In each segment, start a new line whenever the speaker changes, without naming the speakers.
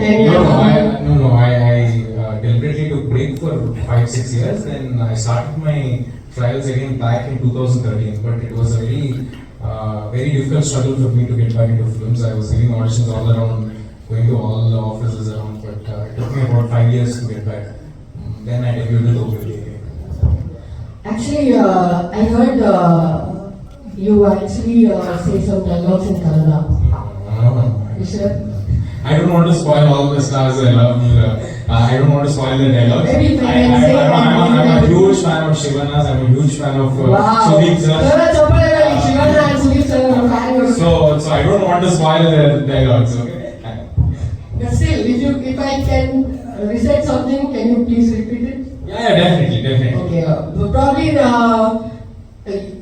No, no. I, no, no, I, I uh, deliberately took break for five, six years. Then I started my trials again back in 2013. But it was a very, uh, very difficult struggle for me to get back into films. I was giving auditions all around, going to all the offices around. But uh, it took me about five years to get back. Mm, Then I debuted with again.
Actually, uh, I heard uh, you actually uh, say some dialogues in Kannada.
Uh,
You sure?
I don't want to spoil all the stars I love. Uh, I don't want to spoil the dialogue.
Maybe I,
I, I, I'm, I'm, I'm a huge fan of Shivana's. I'm a huge fan of uh,
wow. Sudip. Uh,
so, so I don't want to spoil the dialogues. Okay.
But still, if you if I can recite something, can you please repeat it?
Yeah, yeah definitely, definitely.
Okay. Uh, probably uh, uh, okay.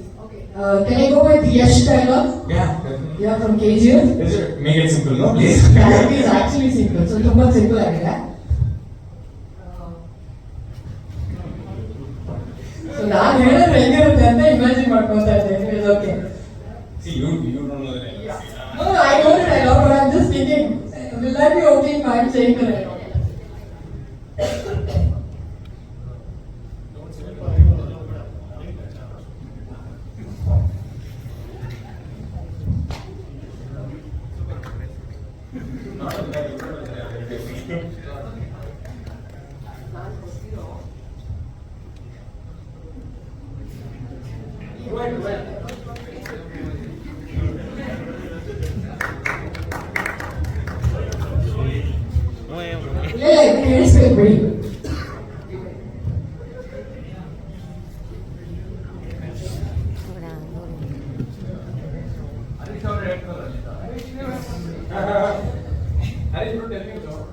Uh, can I go with Yash dialogue?
Yeah, definitely.
Yeah, from KGF.
Is it? Make it simple, no, please.
That is actually simple. So ತುಂಬಾ simple ಆಗಿದೆ. So ನಾನು ಹೇಳಿದ್ರೆ ಹೆಂಗಿರುತ್ತೆ ಅಂತ imagine ಮಾಡ್ಕೊತಾ ಇದ್ದೇನೆ ಇದು okay
See, you, you don't know the dialogues.
No, no, I know the dialogue, but I'm just thinking, will that be okay if I'm saying the dialogue? Let's celebrate.
Harish ಅವರು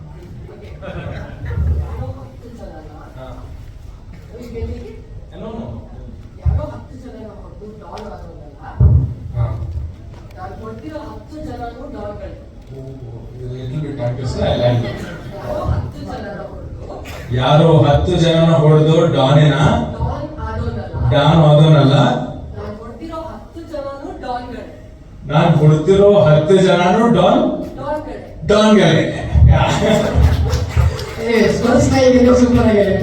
ಯಾರೋ ಹತ್ತು ಯಾರೋ ಹತ್ತು ಜನನ
ಹೊಡೆದು ಡಾನಿನ ಡಾನ್ ಆದೋನಲ್ಲ
ಹತ್ತು ಜನನು
ನಾನು ಕೊಡ್ತಿರೋ ಹತ್ತು ಜನನು ಡಾನ್
ಡಾನ್ ಗೆಲೆ ಸೂಪರ್ ಆಗಿದೆ.